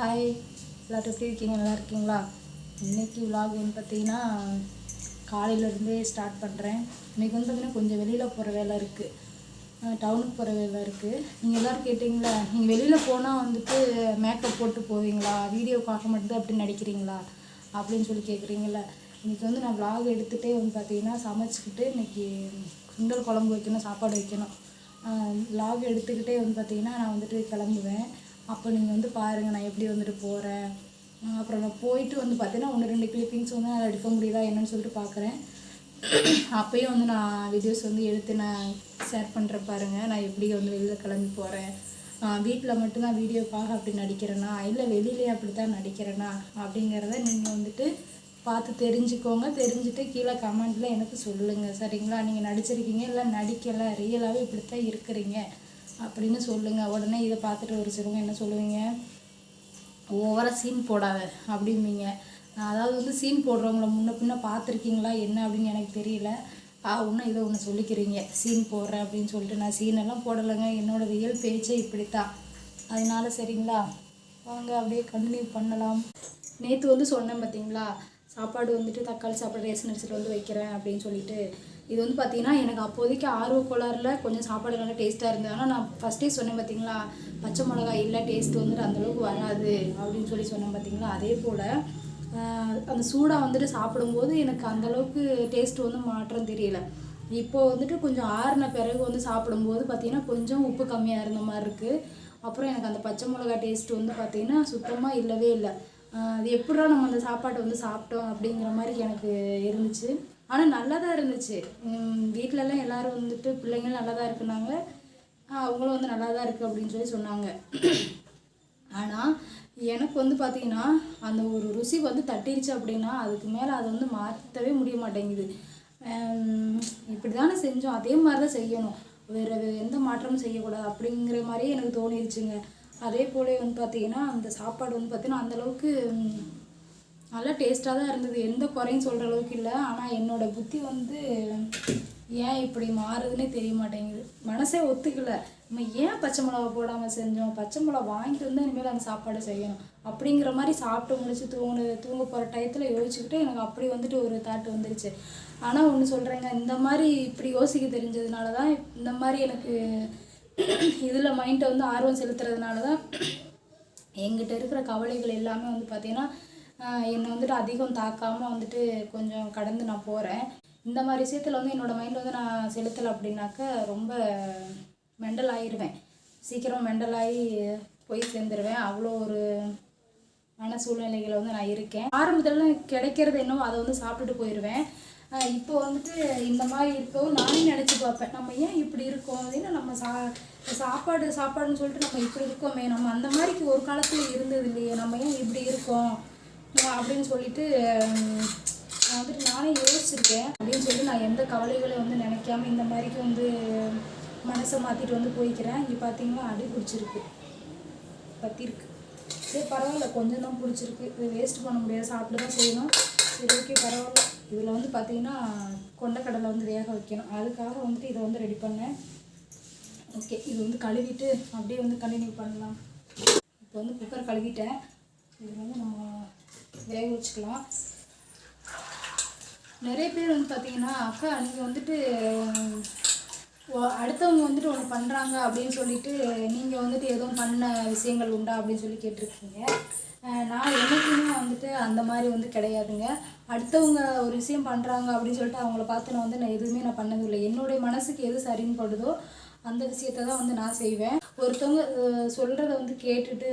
Hi எல்லாத்தையும் எப்படி இருக்கீங்க? நல்லா இருக்கீங்களா? இன்றைக்கி விலாக் வந்து பார்த்தீங்கன்னா காலையிலேருந்தே ஸ்டார்ட் பண்ணுறேன் இன்றைக்கி வந்து பார்த்திங்கன்னா கொஞ்சம் வெளியில் போகிற வேலை இருக்குது டவுனுக்கு போகிற வேலை இருக்குது நீங்கள் எல்லோரும் கேட்டிங்களா? நீங்கள் வெளியில் போனால் வந்துட்டு மேக்கப் போட்டு போவீங்களா? வீடியோ பார்க்க மட்டும் அப்படின்னு நடிக்கிறீங்களா அப்படின்னு சொல்லி கேட்குறீங்களா இன்றைக்கி வந்து நான் விலாக் எடுத்துகிட்டே வந்து பார்த்தீங்கன்னா சமைச்சிக்கிட்டு இன்றைக்கி சுண்டல் குழம்பு வைக்கணும் சாப்பாடு வைக்கணும். விலாக் எடுத்துக்கிட்டே வந்து பார்த்தீங்கன்னா நான் வந்துட்டு கிளம்புவேன். அப்போ நீங்கள் வந்து பாருங்கள் நான் எப்படி வந்துட்டு போகிறேன் அப்புறம் நான் போயிட்டு வந்து பார்த்தீங்கன்னா ஒன்று ரெண்டு கிளிப்பிங்ஸ் வந்து நான் எடுக்க முடியுதா என்னன்னு சொல்லிட்டு பார்க்குறேன் அப்பயும் வந்து நான் வீடியோஸ் வந்து எடுத்து நான் ஷேர் பண்ணுறேன் பாருங்கள் நான் எப்படி வந்து வெளியில் கிளம்பி போகிறேன் வீட்டில் மட்டும்தான் வீடியோக்காக அப்படி நடிக்கிறேன்னா இல்லை வெளியிலே அப்படி தான் நடிக்கிறேன்னா அப்படிங்கிறத நீங்கள் வந்துட்டு பார்த்து தெரிஞ்சுக்கோங்க. தெரிஞ்சுட்டு கீழே கமெண்ட்டில் எனக்கு சொல்லுங்கள் சரிங்களா? நீங்கள் நடிச்சிருக்கீங்க இல்லை நடிக்கலை ரியலாகவே இப்படி தான் இருக்கிறீங்க. அப்படின்னு சொல்லுங்கள் உடனே இதை பார்த்துட்டு ஒரு சிலவங்க என்ன சொல்லுவீங்க? ஓவராக சீன் போடாத அப்படிம்பீங்க. அதாவது வந்து சீன் போடுறவங்கள முன்ன பின்ன பார்த்துருக்கீங்களா? என்ன அப்படின்னு எனக்கு தெரியல. ஆ ஒன்று இதை ஒன்று சொல்லிக்கிறீங்க. சீன் போடுறேன் அப்படின்னு சொல்லிட்டு நான் சீனெல்லாம் போடலைங்க. என்னோட ரியல் பேச்சே இப்படித்தான். அதனால சரிங்களா? வாங்க அப்படியே கண்டினியூ பண்ணலாம். நேற்று வந்து சொன்னேன் பார்த்தீங்களா சாப்பாடு வந்துட்டு தக்காளி சாப்பாடு ரேஷன் அரிசியில் வந்து வைக்கிறேன் அப்படின்னு சொல்லிட்டு இது வந்து பார்த்தீங்கன்னா எனக்கு அப்போதைக்கு ஆர்வ கோளாறில் கொஞ்சம் சாப்பாடு நல்லா டேஸ்ட்டாக இருந்தது. ஆனால் நான் ஃபஸ்ட்டே சொன்னேன் பார்த்தீங்களா பச்சை மிளகாய் இல்லை டேஸ்ட் வந்துட்டு அந்தளவுக்கு வராது அப்படின்னு சொல்லி சொன்னேன் பார்த்தீங்களா அதே போல் அந்த சூடாக வந்துட்டு சாப்பிடும்போது எனக்கு அந்தளவுக்கு டேஸ்ட் வந்து மாற்றம் தெரியல. இப்போ வந்துட்டு கொஞ்சம் ஆறின பிறகு வந்து சாப்பிடும்போது பார்த்தீங்கன்னா கொஞ்சம் உப்பு கம்மியாக இருந்த மாதிரி இருக்குது அப்புறம் எனக்கு அந்த பச்சை மிளகா டேஸ்ட் வந்து பார்த்தீங்கன்னா சுத்தமாக இல்லவே இல்லை. அது எப்படா நம்ம அந்த சாப்பாட்டை வந்து சாப்பிட்டோம் அப்படிங்கிற மாதிரி எனக்கு இருந்துச்சு. ஆனால் நல்லா தான் இருந்துச்சு வீட்டிலலாம் எல்லோரும் வந்துட்டு பிள்ளைங்களும் நல்லா தான் இருக்குனாங்க அவங்களும் வந்து நல்லா தான் இருக்குது அப்படின்னு சொல்லி சொன்னாங்க. ஆனால் எனக்கு வந்து பார்த்திங்கன்னா அந்த ஒரு ருசி வந்து தட்டிடுச்சு அப்படின்னா அதுக்கு மேலே அதை வந்து மாற்றவே முடிய மாட்டேங்குது. இப்படி தானே செஞ்சோம். அதே மாதிரி தான் செய்யணும். வேறு எந்த மாற்றமும் செய்யக்கூடாது அப்படிங்கிற மாதிரியே எனக்கு தோணிருச்சுங்க. அதே போல் வந்து பார்த்தீங்கன்னா அந்த சாப்பாடு வந்து பார்த்தீங்கன்னா அந்தளவுக்கு நல்லா டேஸ்ட்டாக தான் இருந்தது. எந்த குறையும் சொல்கிற அளவுக்கு இல்லை. ஆனால் என்னோடய புத்தி வந்து ஏன் இப்படி மாறுதுன்னே தெரிய மாட்டேங்குது. மனசே ஒத்துக்கல. நம்ம ஏன் பச்சை மிளகா போடாமல் செஞ்சோம்? பச்சை மிளகா வாங்கிட்டு வந்து இனிமேல் அந்த சாப்பாடு செய்யணும். அப்படிங்கிற மாதிரி சாப்பிட்டு முடிச்சு தூங்கு தூங்க போகிற டயத்தில் யோசிச்சுக்கிட்டு எனக்கு அப்படி வந்துட்டு ஒரு தாட்டு வந்துருச்சு. ஆனால் ஒன்று சொல்கிறேங்க இந்த மாதிரி இப்படி யோசிக்க தெரிஞ்சதுனால தான் இந்த மாதிரி எனக்கு இதில் மைண்டை வந்து ஆர்வம் செலுத்துறதுனால தான் எங்கிட்ட இருக்கிற கவலைகள் எல்லாமே வந்து பார்த்திங்கன்னா என்னை வந்துட்டு அதிகம் தாக்காமல் வந்துட்டு கொஞ்சம் கடந்து நான் போகிறேன் இந்த மாதிரி விஷயத்தில் வந்து என்னோடய மைண்ட் வந்து நான் செலுத்தலை அப்படின்னாக்க ரொம்ப மெண்டல் ஆகிடுவேன் சீக்கிரம் மெண்டல் ஆகி போய் சேர்ந்துருவேன். அவ்வளோ ஒரு மன சூழ்நிலைகளை வந்து நான் இருக்கேன். ஆரம்பத்தில் கிடைக்கிறது என்னவோ அதை வந்து சாப்பிட்டுட்டு போயிடுவேன் இப்போ வந்துட்டு இந்த மாதிரி இருக்கவும் நானே நினச்சி பார்ப்பேன். நம்ம ஏன் இப்படி இருக்கோம்? அப்படின்னு நம்ம சா சாப்பாடு சாப்பாடுன்னு சொல்லிட்டு நம்ம இப்படி இருக்கோமே நம்ம அந்த மாதிரிக்கு ஒரு காலத்தில் இருந்தது இல்லையே நம்ம ஏன் இப்படி இருக்கோம்? அப்படின்னு சொல்லிட்டு நான் வந்துட்டு நானே யோசிச்சிருக்கேன். அப்படின்னு சொல்லி நான் எந்த கவலைகளையும் வந்து நினைக்காம இந்த மாதிரிக்கு வந்து மனசை மாற்றிட்டு வந்து போய்க்கிறேன். இங்கே பார்த்தீங்கன்னா அடி பிடிச்சிருக்கு. பற்றிருக்கு சரி பரவாயில்ல கொஞ்சம் தான் பிடிச்சிருக்கு. இது வேஸ்ட் பண்ண முடியாது. சாப்பிட்டு தான் செய்யணும். சரி ஓகே பரவாயில்ல. இதில் வந்து பார்த்தீங்கன்னா கொண்டக்கடலை வந்து வேக வைக்கணும். அதுக்காக வந்துட்டு இதை வந்து ரெடி பண்ணேன். ஓகே இது வந்து கழுவிட்டு அப்படியே வந்து கண்டினியூ பண்ணலாம். இப்போ வந்து குக்கர் கழுவிட்டேன். இது வந்து நம்ம வேக வச்சுக்கலாம். நிறைய பேர் வந்து பார்த்தீங்கன்னா அக்கா நீங்கள் வந்துட்டு மற்றவங்க வந்துட்டு ஒன்று பண்ணுறாங்க அப்படின்னு சொல்லிட்டு நீங்கள் வந்துட்டு எதுவும் பண்ண விஷயங்கள் உண்டா அப்படின்னு சொல்லி கேட்டிருக்கீங்க. நான் என்றைக்குமே வந்துட்டு அந்த மாதிரி வந்து கிடையாதுங்க. அடுத்தவங்க ஒரு விஷயம் பண்ணுறாங்க அப்படின்னு சொல்லிட்டு அவங்கள பார்த்து நான் வந்து நான் எதுவுமே நான் பண்ணதில்லை. என்னுடைய மனசுக்கு எது சரின்னு படுதோ அந்த விஷயத்த தான் வந்து நான் செய்வேன். ஒருத்தவங்க சொல்கிறத வந்து கேட்டுட்டு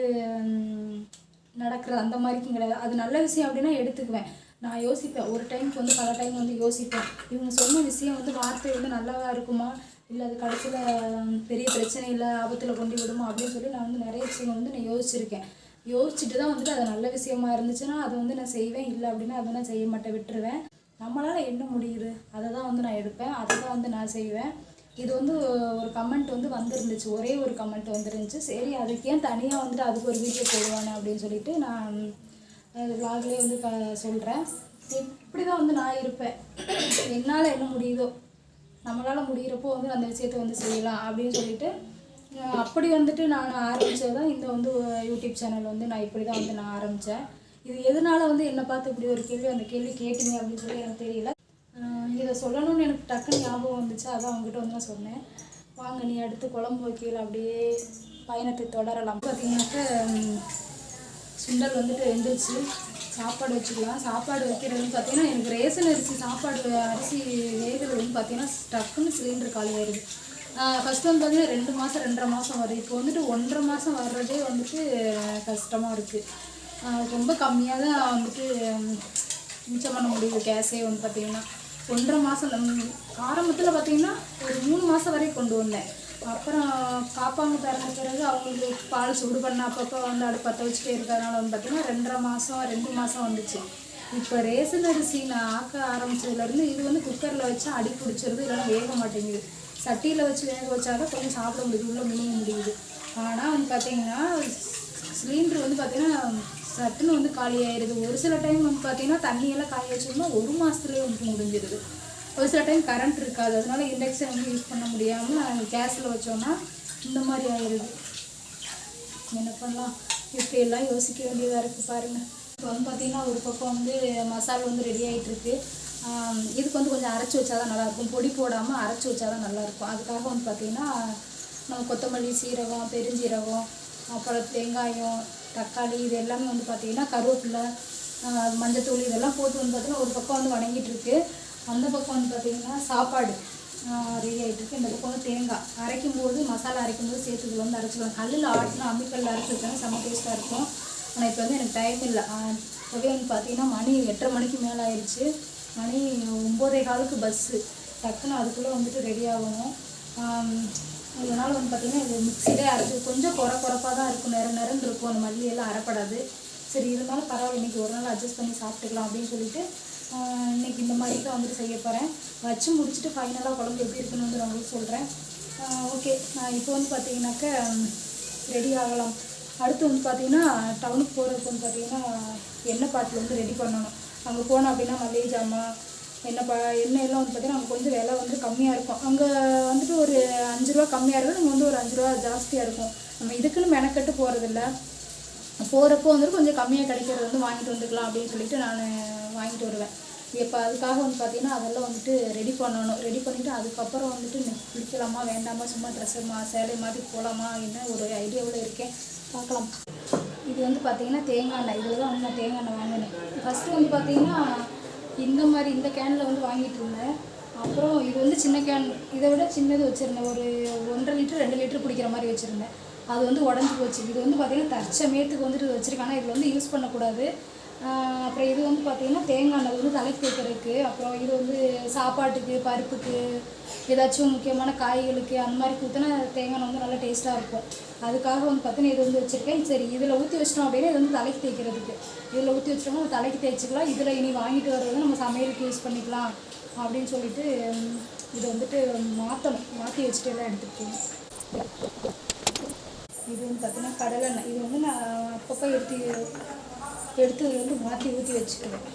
நடக்கிறது அந்த மாதிரிக்கும் கிடையாது. அது நல்ல விஷயம் அப்படின்னா எடுத்துக்குவேன். நான் யோசிப்பேன். ஒரு டைமுக்கு வந்து பல டைம் வந்து யோசிப்பேன். இவங்க சொன்ன விஷயம் வந்து வார்த்தை வந்து நல்லாவா இருக்குமா? இல்லை அது கடைசியில் பெரிய பிரச்சனை இல்லை ஆபத்தில் கொண்டு விடுமோ அப்படின்னு சொல்லி நான் வந்து நிறைய விஷயங்கள் வந்து நான் யோசிச்சிருக்கேன். யோசிச்சுட்டு தான் வந்துட்டு அது நல்ல விஷயமா இருந்துச்சுன்னா அதை வந்து நான் செய்வேன் இல்லை அப்படின்னா அதை நான் செய்ய மாட்டேன் விட்டுருவேன். நம்மளால் என்ன முடியுது? அதை தான் வந்து நான் எடுப்பேன் அதை தான் வந்து நான் செய்வேன். இது வந்து ஒரு கமெண்ட் வந்து வந்துருந்துச்சு ஒரே ஒரு கமெண்ட் வந்துருந்துச்சு. சரி அதுக்கு ஏன் தனியாக வந்துட்டு அதுக்கு ஒரு வீடியோ போடுவானே அப்படின்னு சொல்லிட்டு நான் விளாக்லேயே வந்து க சொல்கிறேன் இப்படி தான் வந்து நான் இருப்பேன். என்னால் என்ன முடியுதோ? நம்மளால் முடிகிறப்போ வந்து அந்த விஷயத்தை வந்து செய்யலாம் அப்படின்னு சொல்லிட்டு அப்படி வந்துட்டு நான் ஆரம்பித்தது தான் இந்த வந்து யூடியூப் சேனல் வந்து நான் இப்படி தான் வந்து நான் ஆரம்பித்தேன் இது எதனால வந்து என்னை பார்த்து இப்படி ஒரு கேள்வி அந்த கேள்வி கேட்டீங்க அப்படின்னு சொல்லி எனக்கு தெரியல. இதை சொல்லணும்னு எனக்கு டக்குன்னு ஞாபகம் வந்துச்சு அதான் அவங்ககிட்ட வந்து நான் சொன்னேன். வாங்க நீ அடுத்து குழம்பு வைக்கல அப்படியே பயணத்தை தொடரலாம். பார்த்தீங்கன்னாக்க சுண்டல் வந்துட்டு எழுந்திரிச்சு சாப்பாடு வச்சுக்கலாம். சாப்பாடு வைக்கிறதுன்னு பார்த்தீங்கன்னா எனக்கு ரேஷன் அரிசி சாப்பாடு அரிசி வேகிறதுன்னு பார்த்தீங்கன்னா டக்குன்னு சிலிண்டர் காலி ஆயிடுது. ஃபஸ்ட்டு வந்து பார்த்தீங்கன்னா ரெண்டு மாதம் ரெண்டரை மாதம் வருது. இப்போ வந்துட்டு ஒன்றரை மாதம் வர்றதே வந்துட்டு கஷ்டமாக இருக்குது ரொம்ப கம்மியாக தான் வந்துட்டு மிச்சம் பண்ண முடியுது கேஸே வந்து பார்த்தீங்கன்னா. ஒன்றரை மாதம் ஆரம்பத்தில் பார்த்தீங்கன்னா ஒரு மூணு மாதம் வரைக்கும் கொண்டு வந்தேன். அப்புறம் காப்பாங்க திறந்த பிறகு அவங்களுக்கு பால் சூடு பண்ண அப்பப்போ வந்து அது பற்ற வச்சுட்டே இருக்கிறதுனால வந்து பார்த்தீங்கன்னா ரெண்டரை மாதம் ரெண்டு மாதம் வந்துச்சு. இப்போ ரேசன் அரிசி நான் ஆக்க ஆரம்பிச்சதுலேருந்து இது வந்து குக்கரில் வச்சு அடி பிடிச்சிருது இல்லைன்னா வேக மாட்டேங்குது. சட்டியில் வச்சு வேக வச்சாதான் கொஞ்சம் சாப்பிட முடியுது உள்ளே முழுங்க முடியுது. ஆனால் வந்து பார்த்தீங்கன்னா சிலிண்டர் வந்து பார்த்தீங்கன்னா சட்டுன்னு வந்து காலி ஆயிடுது ஒரு சில டைம் வந்து பார்த்தீங்கன்னா தண்ணியெல்லாம் காய வச்சோம்னா ஒரு மாதத்துலேயே வந்து முடிஞ்சிருது. ஒரு சில டைம் கரண்ட் இருக்காது. அதனால இண்டக்ஷன் வந்து யூஸ் பண்ண முடியாமல் கேஸில் வச்சோன்னா இந்த மாதிரி ஆயிடுது. என்ன பண்ணலாம்? இப்படி எல்லாம் யோசிக்க வேண்டியதாக இருக்குது பாருங்கள் இப்போ வந்து பார்த்திங்கன்னா ஒரு பக்கம் வந்து மசாலா வந்து ரெடி ஆகிட்டுருக்கு இதுக்கு வந்து கொஞ்சம் அரைச்சி வச்சா தான் நல்லாயிருக்கும். பொடி போடாமல் அரைச்சி வச்சா தான் நல்லாயிருக்கும். அதுக்காக வந்து பார்த்திங்கன்னா நம்ம கொத்தமல்லி சீரகம் பெருஞ்சீரகம் அப்புறம் வெங்காயம் தக்காளி இது எல்லாமே வந்து பார்த்திங்கன்னா கருவேப்பிலை மஞ்சத்தூள் இதெல்லாம் போட்டு வந்து பார்த்தீங்கன்னா ஒரு பக்கம் வந்து வணங்கிட்டுருக்கு அந்த பக்கம் வந்து பார்த்திங்கன்னா சாப்பாடு ரெடி ஆகிட்டு இருக்கு இந்த பக்கம் வந்து தேங்காய். அரைக்கும் போது மசாலா அரைக்கும் போது சேர்த்துக்கு வந்து அரைச்சிக்கலாம் கல்லில் ஆட்டினா அம்மிக்கல்லில் அரைச்சிருக்காங்க செம்ம டேஸ்ட்டாக இருக்கும். ஆனால் இப்போ வந்து எனக்கு டைம் இல்லை. இப்போவே வந்து பார்த்தீங்கன்னா மணி எட்டரை மணிக்கு மேலே ஆயிடுச்சு. மணி ஒம்போதே காலுக்கு பஸ்ஸு டக்குன்னு அதுக்குள்ளே வந்துட்டு ரெடி ஆகணும். இதனால் வந்து பார்த்திங்கன்னா இது மிக்சிலே அரைச்சி கொஞ்சம் குறை குறைப்பாக தான் இருக்கும். நிற நேரம் இருக்கும். அந்த மல்லியெல்லாம் அரைப்படாது. சரி இருந்தாலும் பரவாயில்ல. இன்றைக்கி ஒரு நாள் அட்ஜஸ்ட் பண்ணி சாப்பிட்டுக்கலாம் அப்படின்னு சொல்லிட்டு இன்றைக்கி இன்னைக்கு இந்த மாதிரி தான் வந்துட்டு செய்ய போகிறேன் வச்சு முடிச்சுட்டு ஃபைனலாக குழம்பு எப்படி இருக்குன்னு வந்து நான் உங்களுக்கு சொல்கிறேன் ஓகே இப்போ வந்து பார்த்தீங்கன்னாக்க ரெடி ஆகலாம். அடுத்து வந்து பார்த்தீங்கன்னா டவுனுக்கு போகிறதுக்கு வந்து பார்த்தீங்கன்னா எண்ணெய் பாட்டில் வந்து ரெடி பண்ணணும். அங்கே போனோம் அப்படின்னா மளிகை ஜாமான் எண்ணெய் பா எண்ணெய் எல்லாம் வந்து பார்த்தீங்கன்னா அங்கே கொஞ்சம் விலை வந்து கம்மியாக இருக்கும். அங்கே வந்துட்டு ஒரு அஞ்சு ரூபா கம்மியாக இருக்கும் நம்ம வந்து ஒரு அஞ்சு ரூபா ஜாஸ்தியாக இருக்கும். நம்ம இதுக்குன்னு மெனக்கட்டு போகிறதில்ல போகிறப்போ வந்துட்டு கொஞ்சம் கம்மியாக கிடைக்கிறது வந்து வாங்கிட்டு வந்துக்கலாம் அப்படின்னு சொல்லிட்டு நான் வாங்கிட்டு வருவேன். இப்போ அதுக்காக வந்து பார்த்தீங்கன்னா அதெல்லாம் வந்துட்டு ரெடி பண்ணணும். ரெடி பண்ணிவிட்டு அதுக்கப்புறம் வந்துட்டு நெக்ஸ்ட் குளிக்கலாமா வேண்டாமா சும்மா ட்ரெஸ்ஸு மா சேலை மாதிரி போகலாமா என்ன ஒரு ஐடியாவில் இருக்கேன். பார்க்கலாம் இது வந்து பார்த்தீங்கன்னா தேங்காய் எண்ணெய். இதில் தான் வந்து நான் தேங்காய் எண்ணெய் வாங்கினேன். ஃபஸ்ட்டு வந்து பார்த்தீங்கன்னா இந்த மாதிரி இந்த கேனில் வந்து வாங்கிட்டு இருந்தேன். அப்புறம் இது வந்து சின்ன கேன் இதை விட சின்னது வச்சுருந்தேன். ஒரு ஒன்றரை லிட்டர் ரெண்டு லிட்டர் பிடிக்கிற மாதிரி வச்சுருந்தேன். அது வந்து உடஞ்சி போச்சு. இது வந்து பார்த்திங்கன்னா தற்சமயத்துக்கு வந்துட்டு வச்சுருக்காங்க இதில் வந்து யூஸ் பண்ணக்கூடாது. அப்புறம் இது வந்து பார்த்தீங்கன்னா தேங்காய் எண்ணெய் வந்து தலைக்கு தேய்க்கிறதுக்கு அப்புறம் இது வந்து சாப்பாட்டுக்கு பருப்புக்கு ஏதாச்சும் முக்கியமான காய்களுக்கு அந்த மாதிரி ஊற்றினா தேங்காய் எண்ணெய் வந்து நல்லா டேஸ்ட்டாக இருக்கும். அதுக்காக வந்து பார்த்தீங்கன்னா இது வந்து வச்சுருக்கேன். சரி இதில் ஊற்றி வச்சிட்டோம் அப்படின்னா இது வந்து தலைக்கு தேய்க்கிறதுக்கு. இதில் ஊற்றி வச்சிட்டோம்னா நம்ம தலைக்கு தேய்ச்சிக்கலாம். இதில் இனி வாங்கிட்டு வர்றது நம்ம சமையலுக்கு யூஸ் பண்ணிக்கலாம் அப்படின்னு சொல்லிட்டு இதை வந்துட்டு மாற்றணும் மாற்றி வச்சுட்டு எல்லாம் எடுத்துக்கிட்டேன். இது வந்து பார்த்தீங்கன்னா கடலெண்ணெய். இது வந்து நான் அப்பப்போ எடுத்து எடுத்து இதுல வந்து மாற்றி ஊற்றி வச்சுக்குவேன்.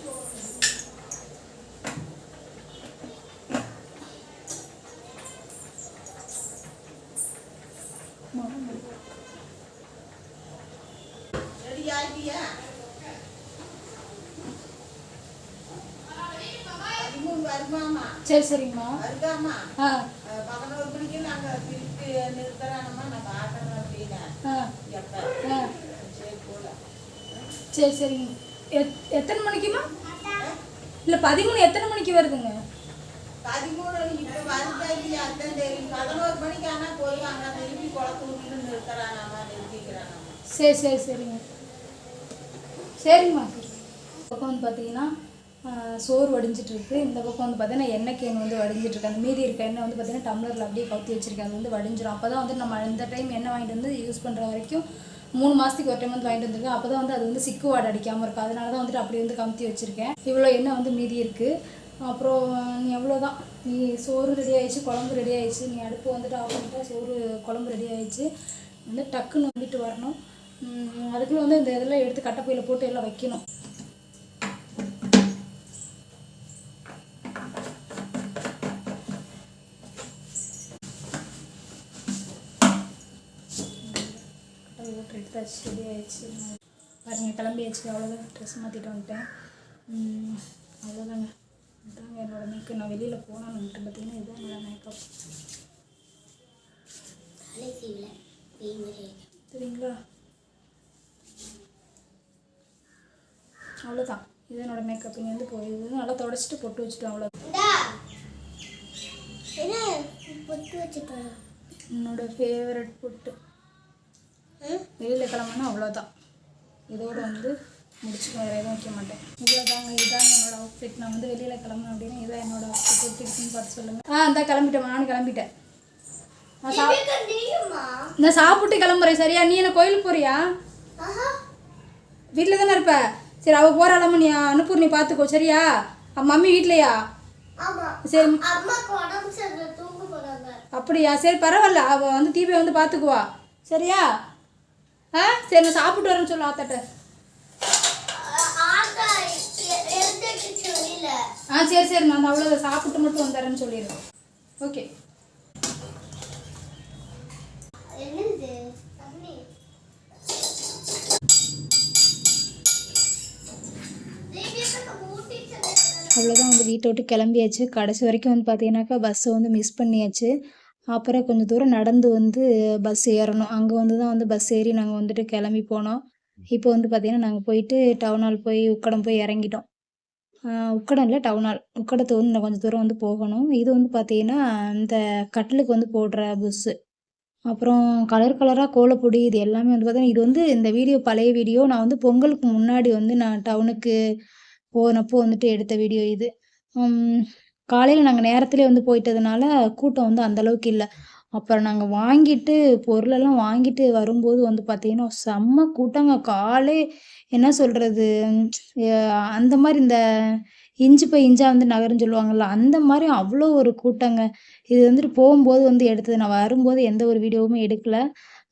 சரி சரிங்கம்மா. ஆ. பதினோரு மணிக்கு நாங்க திருப்பி நிறுத்துறானம்மா நான் பார்க்கணும் அப்படின்னு ஆ எப்ப ஆ சரி போல சரி சரிங்க எத் எத்தனை மணிக்குமா? இல்லை பதிமூணு எத்தனை மணிக்கு வருதுங்க? பதிமூணு இப்ப வருதா இல்லையா அதான் தெரியும் பதினோரு மணிக்கு ஆனா போய் அங்க திருப்பி குளத்தூர்ல நிறுத்துறானாமா நிறுத்திக்கிறானாமா. சரி சரி சரிங்க. சரிங்கம்மா. பக்கம் வந்து பார்த்தீங்கன்னா சோறு வடிஞ்சிட்டு இருக்கு இந்த பக்கம் வந்து பார்த்தீங்கன்னா எண்ணெய் கேன் வந்து வடிஞ்சிட்டு இருக்கு அந்த மீதி இருக்க எண்ணெய் வந்து பார்த்தீங்கன்னா டம்ளரில் அப்படியே கவுத்தி வச்சிருக்கேன் அது வந்து வடிஞ்சிரும். அப்போ தான் வந்து நம்ம இந்த டைம் எண்ணெய் வாங்கிட்டு வந்து யூஸ் பண்ணுற வரைக்கும் மூணு மாதத்துக்கு ஒரு டைம் வந்து வாங்கிட்டு வந்திருக்கேன். அப்போ தான் வந்து அது வந்து சிக்கு வாடை அடிக்காமல் இருக்கும். அதனால தான் வந்துட்டு அப்படி வந்து கமுத்தி வச்சுருக்கேன். இவ்வளோ எண்ணெய் வந்து மீதி இருக்குது அப்புறம் நீ எவ்வளோதான் நீ சோறு ரெடி ஆயிடுச்சு குழம்பு ரெடி ஆயிடுச்சு. நீ அடுப்பு வந்துட்டு ஆஃப் பண்ணிட்டா சோறு குழம்பு ரெடி ஆயிடுச்சு. வந்து டக்குன்னு வந்துட்டு வரணும். அதுக்குள்ளே வந்து இந்த இதெல்லாம் எடுத்து கட்டைப்பையில் போட்டு எல்லாம் வைக்கணும். எடுத்தாச்சு ரெடி ஆயிடுச்சு. பாருங்கள் கிளம்பியாச்சு அவ்வளோதான் ட்ரெஸ் மாற்றிட்டு வந்துட்டேன். அவ்வளோதாங்க இதாங்க என்னோட மேக்கப் நான் வெளியில் போனான்னு பார்த்தீங்கன்னா இதுதான் என்னோட மேக்கப் சரிங்களா அவ்வளோதான் இது என்னோட மேக்கப் இங்கேருந்து போய் இது நல்லா தொடச்சிட்டு பொட்டு வச்சுட்டு அவ்வளோ வச்சுட்டோம் என்னோட ஃபேவரட் பொட்டு. வெளியில் கிளம்புனா அவ்வளோதான் இதோட வந்து முடிச்சுக்குவேன் வேறு எதுவும் வைக்க மாட்டேன். இவ்வளோதாங்க இதாங்க என்னோட அவுட்ஃபிட் நான் வந்து வெளியில் கிளம்புனேன் அப்படின்னா இதான் என்னோட அவுட்ஃபிட் எப்படி இருக்குன்னு பார்த்து சொல்லுங்கள் ஆ இந்த கிளம்பிட்டேன் நானும் கிளம்பிட்டேன். நான் சா தெரியுமா நான் சாப்பிட்டு கிளம்புறேன் சரியா? நீ என்ன கோயிலுக்கு போறியா? வீட்டில் தானே இருப்ப? சரி அவள் போகிறாளாம நீ அனுப்பூர் நீ பார்த்துக்கோ சரியா? மம்மி வீட்லையா? சரி. அப்படியா? சரி பரவாயில்ல. அவள் வந்து தீபை வந்து பார்த்துக்குவா சரியா? ஆ? சரி நான் சாப்பிட்டு வரேன்னு சொல்லு ஆத்தாட்ட. ஆ சரி சரி நான் அவ்வளோ சாப்பிட்டு மட்டும் வந்துடுறேன்னு சொல்லிடுறேன். ஓகே. அவ்வளோதான் வந்து வீட்டை விட்டு கிளம்பியாச்சு. கடைசி வரைக்கும் வந்து பார்த்தீங்கன்னாக்கா பஸ்ஸை வந்து மிஸ் பண்ணியாச்சு. அப்புறம் கொஞ்சம் தூரம் நடந்து வந்து பஸ் ஏறணும். அங்கே வந்து தான் வந்து பஸ் ஏறி நாங்கள் வந்துட்டு கிளம்பி போனோம். இப்போ வந்து பார்த்தீங்கன்னா நாங்கள் போயிட்டு டவுன் ஹால் போய் உக்கடம் போய் இறங்கிட்டோம். உக்கடம் இல்லை டவுன் ஹால் உக்கடத்தை வந்து நான் கொஞ்சம் தூரம் வந்து போகணும். இது வந்து பார்த்தீங்கன்னா இந்த கட்டிலுக்கு வந்து போடுற புஸ்ஸு அப்புறம் கலர் கலராக கோலப்பொடி இது எல்லாமே வந்து பார்த்தீங்கன்னா இது வந்து இந்த வீடியோ பழைய வீடியோ நான் வந்து பொங்கலுக்கு முன்னாடி வந்து நான் டவுனுக்கு போனப்போ வந்துட்டு எடுத்த வீடியோ இது. காலையில் நாங்கள் நேரத்துலேயே வந்து போயிட்டதுனால கூட்டம் வந்து அந்தளவுக்கு இல்லை. அப்புறம் நாங்கள் வாங்கிட்டு பொருளெல்லாம் வாங்கிட்டு வரும்போது வந்து பார்த்தீங்கன்னா செம்ம கூட்டங்க. காலே என்ன சொல்கிறது அந்த மாதிரி இந்த இஞ்சி போய் இஞ்சா வந்து நகருன்னு சொல்லுவாங்கள்ல அந்த மாதிரி அவ்வளோ ஒரு கூட்டங்க. இது வந்துட்டு போகும்போது வந்து எடுத்தது. நான் வரும்போது எந்த ஒரு வீடியோவுமே எடுக்கலை.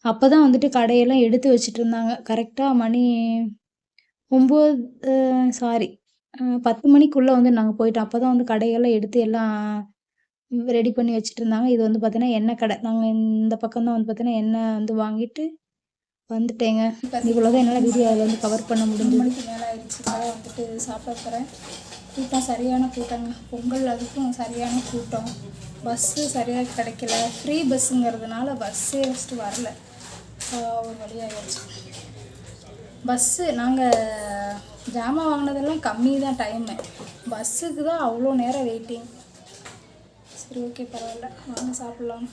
அப்போ தான் வந்துட்டு கடையெல்லாம் எடுத்து வச்சுட்டு இருந்தாங்க. கரெக்டாக மணி ஒம்பது சாரி பத்து மணிக்குள்ளே வந்து நாங்கள் போயிட்டோம். அப்போ தான் வந்து கடையெல்லாம் எடுத்து எல்லாம் ரெடி பண்ணி வச்சுட்டு இருந்தாங்க இது வந்து பார்த்தீங்கன்னா எண்ணெய் கடை. நாங்கள் இந்த பக்கம் தான் வந்து பார்த்தீங்கன்னா எண்ணெய் வந்து வாங்கிட்டு வந்துட்டேங்க. இவ்வளோ தான் என்னால் வீடியோ அதில் வந்து கவர் பண்ண முடிஞ்சு மணிக்கு மேலே ஆயிடுச்சு. கடை வந்துட்டு சாப்பிட போகிறேன் கூட்டம் சரியான கூட்டங்க பொங்கல் அதுக்கும் சரியான கூட்டம். பஸ்ஸு சரியாக கிடைக்கல. ஃப்ரீ பஸ்ஸுங்கிறதுனால பஸ்ஸே ஃபஸ்ட்டு வரல. ஒரு வழியாகிடுச்சு பஸ்ஸு நாங்கள் ஜாமான் வாங்கினதெல்லாம் கம்மி தான் டைமு பஸ்ஸுக்கு தான் அவ்வளோ நேரம் வெயிட்டிங் சரி ஓகே பரவாயில்ல. வாங்க சாப்பிட்லாம்.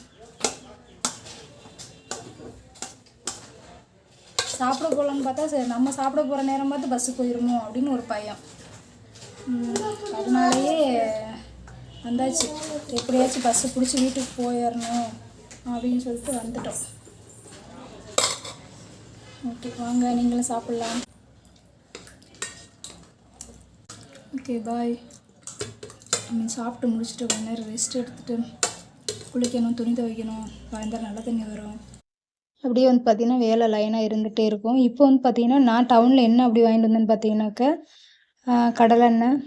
சாப்பிட போகலான்னு பார்த்தா சரி நம்ம சாப்பிட போகிற நேரம் பார்த்து பஸ்ஸு போயிருமோ அப்படின்னு ஒரு பயம். அதனாலேயே வந்தாச்சு. எப்படியாச்சும் பஸ்ஸு பிடிச்சி வீட்டுக்கு போயிடணும் அப்படின்னு சொல்லிட்டு வந்துட்டோம். ஓகே வாங்க நீங்களும் சாப்பிட்லாம். ஓகே பாய் நம்ம சாப்பிட்டு முடிச்சுட்டு கொஞ்ச நேரம் ரெஸ்ட் எடுத்துகிட்டு குளிக்கணும் துணி துவைக்கணும் சாயந்தரம் நல்ல தண்ணி வரும். அப்படியே வந்து பார்த்திங்கன்னா வேலை லைனாக இருந்துகிட்டே இருக்கும். இப்போ வந்து பார்த்திங்கன்னா நான் டவுனில் என்ன அப்படி வாங்கிட்டு வந்தேன்னு பார்த்தீங்கன்னாக்க கடலெண்ணெய்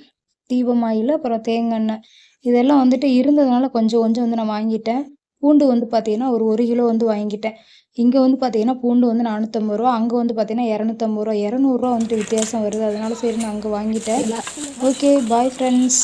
தீபம் ஆயில் அப்புறம் தேங்காய் எண்ணெய். இதெல்லாம் வந்துட்டு இருந்ததுனால கொஞ்சம் கொஞ்சம் வந்து நான் வாங்கிட்டேன். பூண்டு வந்து பார்த்திங்கன்னா ஒரு ஒரு கிலோ வந்து வாங்கிட்டேன். இங்கே வந்து பார்த்தீங்கன்னா பூண்டு வந்து நானூற்றம்பது ரூபா அங்கே வந்து பார்த்தீங்கன்னா இரநூத்தம்பது ரூபா இரநூறுவா வந்துட்டு வித்தியாசம் வருது. அதனால சரி நான் அங்கே வாங்கிட்டேன். Okay bye friends